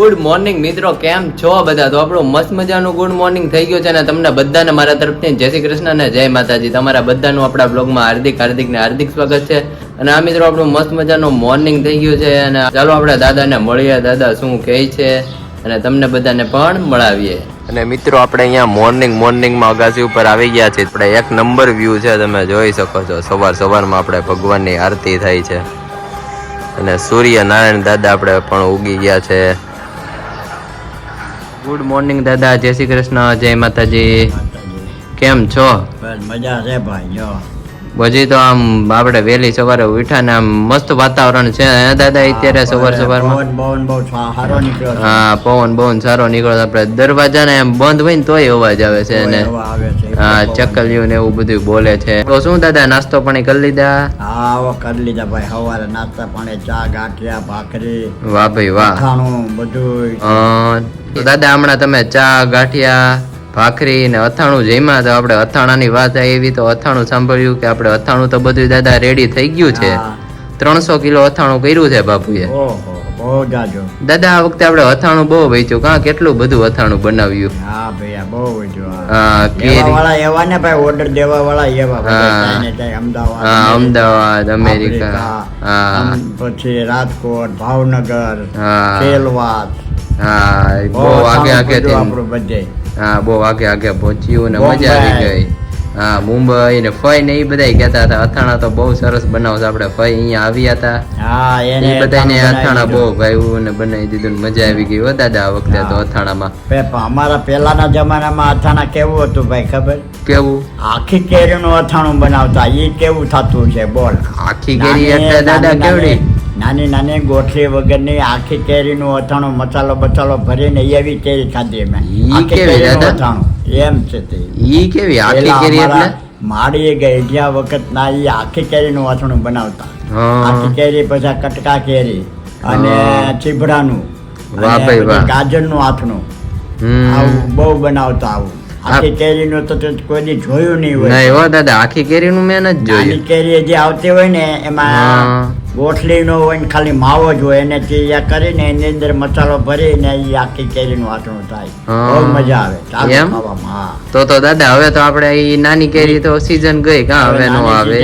Good morning મિત્રો. કેમ છો બધા? તો આપણું મસ્ત મજાનું ગુડ મોર્નિંગ થઈ ગયું છે અને તમને બધાને મારા તરફથી. જય શ્રી કૃષ્ણ અને જય માતાજી. તમારા બધાનું આપણા બ્લોગમાં હાર્દિક હાર્દિક ને હાર્દિક સ્વાગત છે. અને આ મિત્રો આપણું મસ્ત મજાનું મોર્નિંગ થઈ ગયું છે. અને ચાલો આપણે દાદાને મળીએ. દાદા શું કહે છે? અને તમને બધાને પણ મળાવીએ. અને મિત્રો, આપણે અહીંયા મોર્નિંગ મોર્નિંગમાં અગાસી ઉપર આવી ગયા છીએ. આપણે એક નંબર વ્યૂ છે, તમે જોઈ શકો છો. સવાર સવારમાં આપણે ભગવાનની આરતી થાય છે. અને સૂર્ય નારાયણ દાદા આપણે પણ ઉગી ગયા છે. ગુડ મોર્નિંગ દાદા. જય શ્રી કૃષ્ણ. જય માતાજી. કેમ છો? મજા છે ભાઈ જો. પછી તો આમ આપણે વહેલી સવારે ઉઠ્યા ને આમ મસ્ત વાતાવરણ છે હે દાદા? અત્યારે સવાર સવારમાં. હા પવન બહુ સારો નીકળ્યો આપણે દરવાજા ને એમ બંધ હોય ને તોય અવાજ આવે છે અને આવે છે. હા ચકલિયું ને એવું બધું બોલે છે. તો શું દાદા નાસ્તો પાણી કરી લીધા? હા કરી લીધા ભાઈ. સવારે નાસ્તા પાણી ચા ગાંઠિયા ભાખરી વાહ ભાઈ વાહ. બધું તો દાદા હમણાં તમે ચા ગાંઠિયા ભાખરી ને અથાણું જમ્યા તો આપણે અથાણાની વાત આવી એવી તો અથાણું સાંભળ્યું કે આપણે અથાણું તો બધું દાદા રેડી થઈ ગયું છે. ત્રણસો કિલો અથાણું કર્યું છે બાપુએ. ઓહો. બહુ જાજો દાદા આ વખતે આપણે અથાણું બહુ વેચ્યું. કાં કેટલું બધું અથાણું બનાવ્યું? હા ભાઈ બહુ વેચ્યું હા. કેરી. વાળા એવા ને ભાઈ ઓર્ડર દેવા વાળા એવા હા. અમદાવાદ હા અમદાવાદ અમેરિકા હા. પછી રાજકોટ ભાવનગર હા. સેલવાસ હા બહુ બહુ આગે આગે આપણું બધે. હા બહુ આગે આગે પહોંચ્યું ને મજા આવી ગઈ. હા મુંબઈ ને ફઈ ને એ બધા કહેતા હતા. અથાણા તો બહુ સરસ બનાવશે આપણે ફઈ અહીંયા આવ્યા હતા. હા એ બધાને અથાણું બહુ. ભાવ્યું ને બનાવી દીધું મજા આવી ગઈ હો દાદા આ વખતે તો અથાણામાં. અમારા પહેલાના જમાનામાં અથાણા કેવું હતું ભાઈ ખબર? કેવું? આખી કેરીનું અથાણું બનાવતા. એ કેવું થતું છે બોલ. આખી કેરી એટલે દાદા નાની- કેવડી? નાની નાની ગોઠલી વગરની આખી કેરીનું અથાણું મસાલો બસાલો ભરીને એવી કેરી ખાધી અમે. આખી કેરીનું અથાણું. એમ છે તે. ઈ કેવી આખી કેરી એટલે? માડી માડીએ ગઈઢિયા વખત ના ઈ આખી કેરીનું અથાણું બનાવતા. આખી કેરી પછી કટકા કેરી અને. ચીભડાનું વાહ અને ભાઈ વાહ. ગાજરનું આથણું. આવું બહુ બનાવતા આવું. આખી કેરીનું તો કોઈ જોયું નહીં હોય. દાદા આખી કેરીનું મેં નથી જોયું. કેરી જે આવતી હોય ને એમાં ગોઠલી નો હોય ને ખાલી માવો જ હોય એને ચીયા કરીને એની અંદર મસાલો ભરીને એ આખી કેરીનું વાટણું થાય. બહુ મજા આવે. એમ? તો તો દાદા હવે તો આપણે એ નાની કેરી તો સીઝન ગઈ કા હવે નો આવે.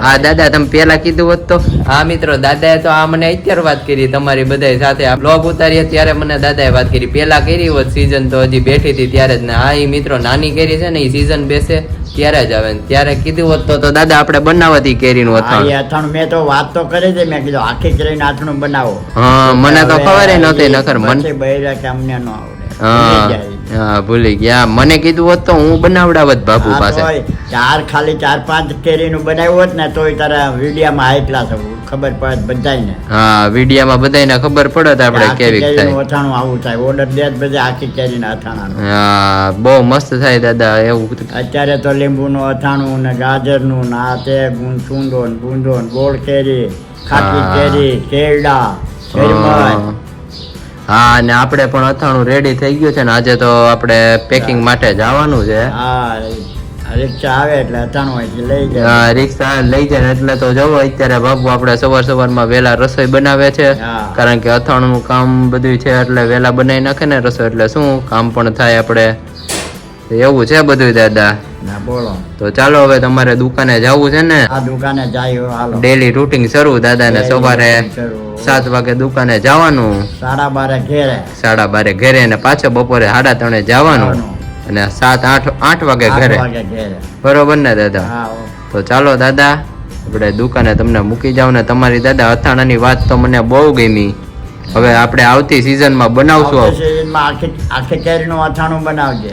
હા દાદા તમે પેલા કીધું હોત તો. હા મિત્રો દાદાએ તો આ મને અત્યારે વાત કરી તમારી બધા સાથે આ બ્લોગ ઉતારીએ ત્યારે મને દાદાએ વાત કરી. પેલા કેરી હોત સીઝન તો હજી બેઠી હતી ત્યારે જ ને. હા ઈ મિત્રો નાની કેરી છે ને એ સીઝન બેસે ત્યારે જ આવે ત્યારે કીધું હોત તો તો દાદા આપણે બનાવતી કેરીનું હા, અથાણું એ અથાણું. મેં તો વાત તો કરી છે મેં કીધું આખી કેરીનું આથણું બનાવો. હા મને તો ખબર નહોતી નકર મન બૈરા કે અમને ન આવડે. હા ભૂલી હા ભૂલી ગયા. મને કીધું હોત તો હું બનાવડાવત બાપુ પાસે. ચાર ખાલી ચાર પાંચ કેરીનું બનાવ્યું હોત ને તોય તારા વિડીયામાં હાઈ ક્લાસ ખબર પડે બધાને હા વિડિયામાં બધાને ખબર પડત આપણે કેવી થાય. અથાણું આવું થાય. ઓર્ડર દે બધા આખી કેરીના અથાણાનું. હા બહુ મસ્ત થાય દાદા એવું. અત્યારે તો લીંબુનું અથાણું ને ગાજરનું ને આ તે ગું- ચૂંદો ને બૂંદો ને ગોળ કેરી ખાટી. કેરી કેરડા હા. અને આપણે પણ અથાણું રેડી થઈ ગયું છે ને આજે તો આપણે પેકિંગ માટે જવાનું છે. હા રિક્ષા આવે એટલે અથાણું અહીંથી લઈ જાય. હા, રિક્ષા લઈ જાય એટલે તો જવો અત્યારે બાબુ આપણે સવાર સવારમાં વહેલા રસોઈ બનાવે છે. કારણ કે અથાણું કામ બધું છે એટલે વેલા બનાવી નાખે ને રસોઈ એટલે શું કામ પણ થાય આપણે. એવું છે બધું દાદા. ના બોલો. તો ચાલો હવે તમારે દુકાને જવું છે ને? આ દુકાને જાય હાલો. ડેલી રૂટિંગ શરૂ દાદા ને સવારે સાત વાગે દુકાને જવાનું. સાડા બારે ઘેરે. સાડા બારે ઘરે ને પાછો બપોરે સાડા ત્રણે જવાનું. અને સાત આઠ આઠ વાગે ઘરે. બરોબર ને દાદા? તો ચાલો દાદા આપણે દુકાને તમને મૂકી જાવ ને તમારી દાદા અથાણાની વાત તો મને બહુ ગમી. હવે આપણે આવતી સિઝનમાં બનાવશું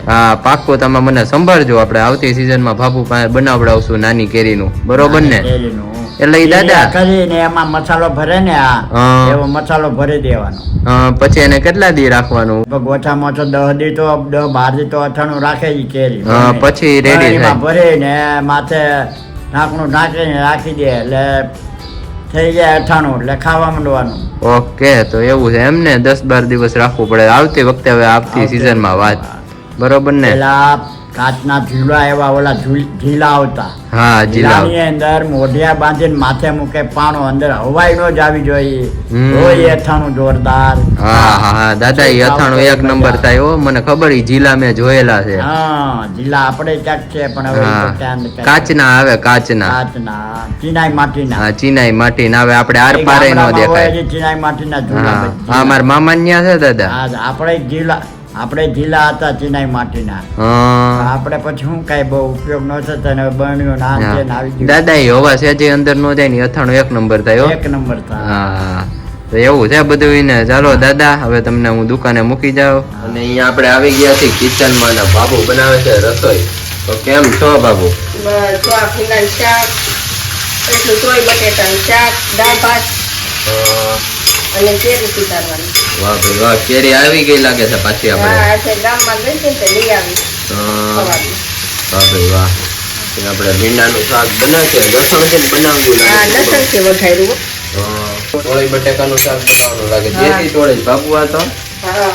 હા પાક્કું તમે મને સંભાળજો આપણે આવતી સિઝનમાં બાપુ પાસે બનાવડાવશું નાની કેરીનું. બરોબર ને? એટલે ઈ દાદા- કરીને એમાં મસાલો ભરે ને આ એવો મસાલો ભરી દેવાનો. પછી એને કેટલા દી રાખવાનું? ગોઠામાં તો દહ દી તો દહ બાર દી તો અથાણું રાખે ઈ કેરી. પછી રેડી થાય. ભરીને માથે ઢાંકણું ઢાંકીને રાખી દે એટલે થઈ જાય અથાણું એટલે ખાવા માંડવાનું ઓકે તો એવું છે એમ ને દસ બાર દિવસ રાખવું પડે. આવતી વખતે હવે આવતી સિઝનમાં વાત. બરોબર ને? પેલા કાચના ઝૂલા એવા ઓલા ઝીલા આવતા. હા ઝીલાની અંદર મોઢિયા બાંધીને માથે મૂકે પાણો અંદર હવાઈ નો જ આવી જોઈએ. હમ. અથાણું જોરદાર. હા હા દાદા એ અથાણું એક નંબર થાય હો. મને ખબર ઈ ઝીલા મેં જોયેલા છે. હા ઝીલા આપણે ક્યાંક છે પણ હવે. કાચના આવે કાચના. કાચના ચીનાઈ માટીના. હા ચીનાઈ માટી ના આવે આપણે આર પારે નો દેખાય. ચીનાઈ માટીના ઝૂલા હા મારા મામા ન્યા છે દાદા. આપણે જિલ્લા આપણે જિલ્લા હતા ચિનાઈ માટીના. આપણે પછી શું કઈ બહુ ઉપયોગ ન થતો ને બન્યું ના છે ને આવી ગયું. દાદા એ છે જે અંદર નો જાય ને અથાણું એક નંબર થાય એક નંબર થાય. તો એવું છે બધું એને. ચાલો દાદા હવે તમને હું દુકાને મૂકી જાઉં. અને અહીંયા આપણે આવી ગયા છીએ કિચનમાં ને બાબુ બનાવે છે રસોઈ. તો કેમ છો બાબુ જો એટલું તોય બટેટાનું શાક દાળ ભાત અને કેરી સુધારવાની વાહ ભાઈ વાહ કેરી આવી ગઈ લાગે છે પાછી હા આપણે ગામમાં ગઈ છે તો લઈ આવી વાહ ભાઈ વાહ આપણે ભીંડાનું શાક બને છે લસણથી બનાવ્યું હા લાગે. લસણથી વઘાર્યું. ચોળી બટેકાનું શાક બનાવવાનું લાગે. દેશી ટોળી બાબુ આ તો હા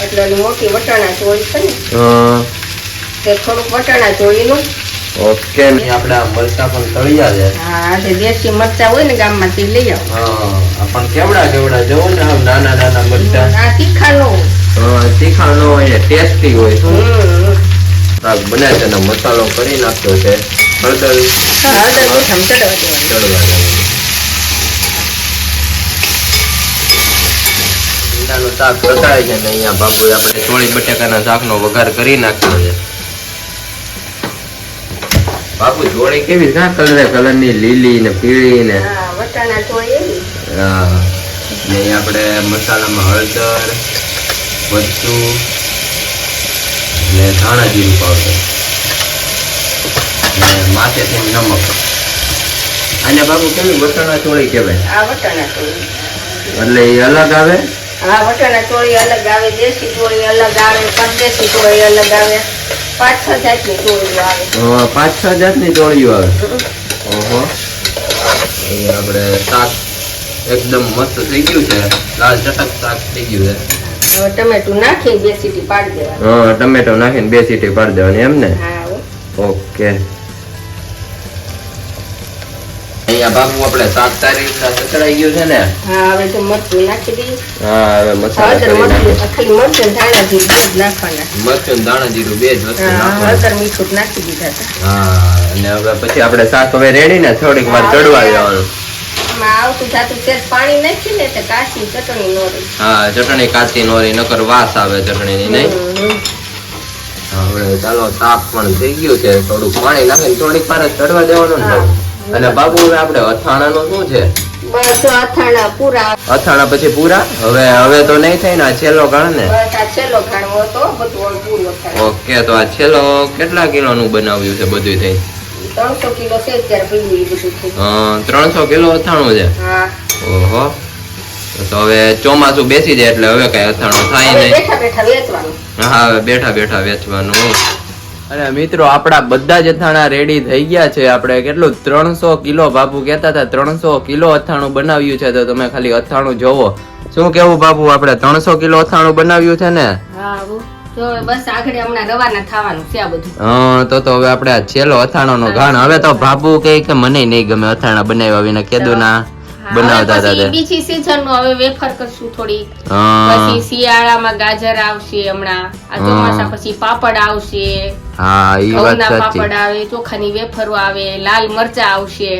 એટલે મોટી વટાણા ચોળી છે ને હા. તે થોડુંક વટાણા ચોળીનું ઓકે. અહીં આપણે આ મરચાં પણ તળિયા છે. હા તે દેશી મરચા હોય ને ગામમાંથી લઈ આવો. હા પણ કેવડા કેવડા જવો ને આમ નાના નાના મરચાં. આ તીખા નો હા, તીખા ન હોય ને ટેસ્ટી હોય શાક બને છે ને મસાલો કરી નાખ્યો છે. હળદર. હળદર મીઠમ ચડવા દેવાનું. શાક કસાય છે ને અહીંયા બાબુ આપણે ચોળી બટેકાના શાકનો વઘાર કરી નાખ્યો છે. બાબુ જોડી કેવી છે? કલર કલરની લીલી ને પીળી ને? વટાણા ચોળી હા. ને આપણે મસાલામાં હળદર મરચું ને ધાણા જીરું પાવડર. ને માથેથી નમક. અને બાબુ કેવી વટાણા ચોળી કહેવાય? આ વટાણા ચોળી. એટલે એ અલગ આવે? હા વટાણા ચોળી અલગ આવે દેશી ચોળી અલગ આવે પરદેશી ચોળી અલગ આવે. પાંચ છ જાતની ની આવે. પાંચ છ જાતની ચોળીઓ આવે. ઓહો. આપડે આપણે શાક એકદમ મસ્ત થઈ ગયું છે. લાલ ચટક શાક થઈ ગયું છે. ટમેટું નાખી બે સીટી પાડી દેવાની. હા ટમેટો નાખીને બે સીટી પાડી દેવાની એમ ને? ઓકે. અહીંયા ભાગવું આપણે સાત તારીખ સચડાઈ ગયું છે ને? હા હવે તો મરચું નાખી દઈએ. હા હવે મસાલા કરી મરચું નાખીએ. ખાલી મરચું ધાણા જીરું નાખવાના. મરચું ને જીરું બે જ વસ્તુ હળદર મીઠું નાખી દીધા હતા. હા અને હવે પછી આપણે શાક હવે રેડી ને થોડીક વાર ચડવા જવાનું આવતું જાતું તેજ પાણી નાખી ને એટલે કાચી ચટણી હા ચટણી કાચી નોરી નકર વાસ આવે ચટણીની નહીં. હવે ચાલો શાક પણ થઈ ગયું છે થોડુંક પાણી નાખીને થોડીક વાર ચડવા દેવાનું ને. અને બાબુ હવે અથાણા નું શું છે? બસ અથાણા પૂરા. અથાણા પછી પૂરા? હવે હવે તો નહીં થાય ને આ છેલ્લો ગણ ને? બસ આ છેલ્લો ઘાણવો હતો બધું ઓળ ઓકે તો આ છેલ્લો કેટલા કિલોનું બનાવ્યું છે બધું થઈ? ત્રણસો કિલો છે બધું ત્રણસો કિલો અથાણું છે? ઓહો. તો હવે ચોમાસું બેસી જાય એટલે હવે કઈ અથાણું થાય નહીં. બેઠા બેઠા વેચવાનું. હા બેઠા બેઠા વેચવાનું. અને મિત્રો આપણા બધા જ અથાણા રેડી થઈ ગયા છે. આપણે કેટલું? ત્રણસો કિલો બાપુ કહેતા હતા. ત્રણસો કિલો અથાણું બનાવ્યું છે. તો તમે ખાલી અથાણું જોવો. શું કેવું બાપુ? આપણે ત્રણસો કિલો અથાણું બનાવ્યું છે ને? તો તો હવે આપણે છેલ્લો અથાણો અથાણાનો ઘાણ. હવે તો બાપુ કે મને નહીં ગમે અથાણા બનાવ્યા વિના. કેદું ના હા, બનાવતા હતા બીજી સીઝનનું હવે વેફર કરશું થોડી પછી શિયાળામાં ગાજર આવશે હમણાં. આ ચોમાસા પછી પાપડ આવશે. હા ઈ વાત સાચી. પાપડ આવે ચોખાની વેફરો આવે લાલ મરચા આવશે.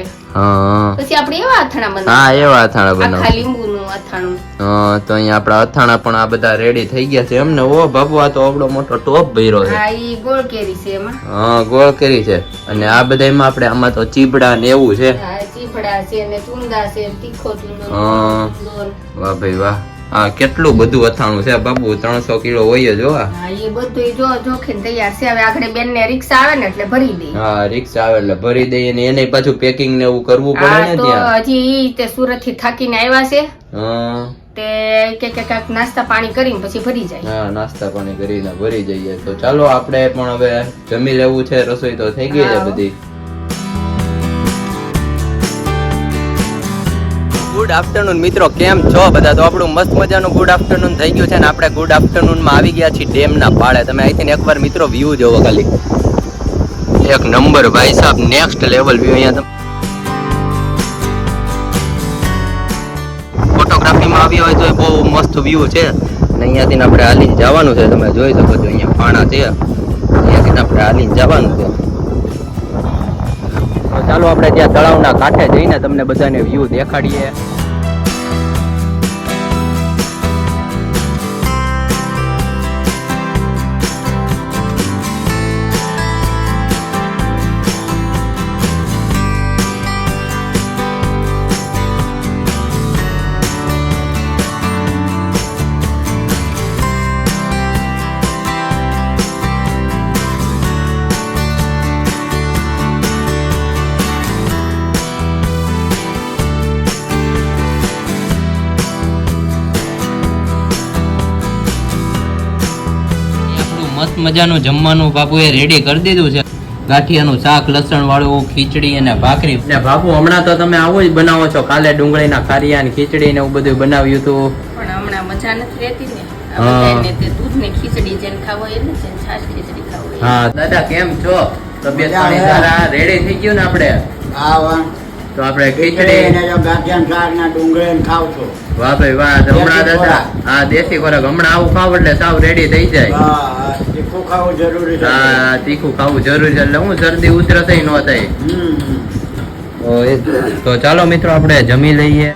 પછી આપણે એવા અથાણા હા એવા અથાણા આખા લીંબુનું અથાણું. હા તો અહીંયા આપણા અથાણા પણ આ બધા રેડી થઈ ગયા છે. એમને ઓ બાબુ આ તો આવડો મોટો ટોપ ભર્યો છે. હા ઈ ગોળ કેરી છે એમાં. હા ગોળ કરી છે. અને આ બધામાં આપણે આમાં તો ચીબડા ને એવું છે. હા ચીભડા છે ને ચુંદા છે તીખો ચુંદો વાહ ભાઈ વાહ. હા કેટલું બધું અથાણું છે બાબુ? ત્રણસો કિલો હોય જ આ. હા એ બધું જો જોખીને તૈયાર છે. હવે આગળ બેન ને રિક્ષા આવે ને એટલે ભરી દે. હા રિક્ષા આવે એટલે ભરી દે ને એને પાછું પેકિંગ ને એવું કરવું પડે ને ત્યાં. હજી તે સુરતથી થાકીને આવ્યા છે. હા. તે કે કે કાક નાસ્તા પાણી કરીને પછી ભરી જાય. હા નાસ્તા પાણી કરીને ભરી જઈએ. તો ચાલો આપણે પણ હવે જમી લેવું છે. રસોઈ તો થઈ ગઈ છે બધી. ગુડ આફ્ટરનૂન મિત્રો, કેમ છો બધા? તો આપણું મસ્ત મજાનું ગુડ આફ્ટરનૂન થઈ ગયું છે ને આપણે ગુડ આફ્ટરનૂનમાં આવી ગયા છીએ ડેમના પાળે. તમે અહીંથી એકવાર મિત્રો વ્યૂ જોવો ખાલી. એક નંબર ભાઈ સાહેબ નેક્સ્ટ લેવલ વ્યૂ અહીંયા તમે. ફોટોગ્રાફીમાં આવી હોય તો એ બહુ મસ્ત વ્યૂ છે. અને અહીંયાથી આપણે હાલી જવાનું છે. તમે જોઈ શકો છો અહીંયા પાણા છે. અહીંયાથી આપણે હાલી જવાનું છે. ચાલો આપણે ત્યાં તળાવના કાંઠે જઈને તમને બધાને વ્યૂ દેખાડીએ. મસ્ત મજાનું જમવાનું બાપુએ રેડી કરી દીધું છે. ગાંઠિયાનું શાક લસણ વાળું ખીચડી અને ભાખરી. ને બાપુ હમણાં તો તમે આવું જ બનાવો છો. કાલે ડુંગળીના ખારિયા ને ખીચડી ને એવું બધું બનાવ્યું હતું પણ હમણાં મજા નથી રહેતી ને. આ હા. બધાને તે દૂધની ખીચડી જેને ખાવો હોય છાશ ખીચડી ખાવો હા દાદા કેમ છો? તબિયત પાણી સારા? રેડી થઈ ગયું ને આપણે? આ તો આપણે ખીચડી શાક ને ડુંગળી ખાવ છો. વાહ ભાઈ વાહ હમણાં દાદા હા દેશી ખોરાક. હમણાં આવું ખાવ એટલે સાવ રેડી થઈ જાય. હા, તીખું ખાવું જરૂરી છે. હા તીખું ખાવું જરૂરી છે. એટલે હું શરદી ઉધરસ ન થાય. તો ચાલો મિત્રો આપણે જમી લઈએ.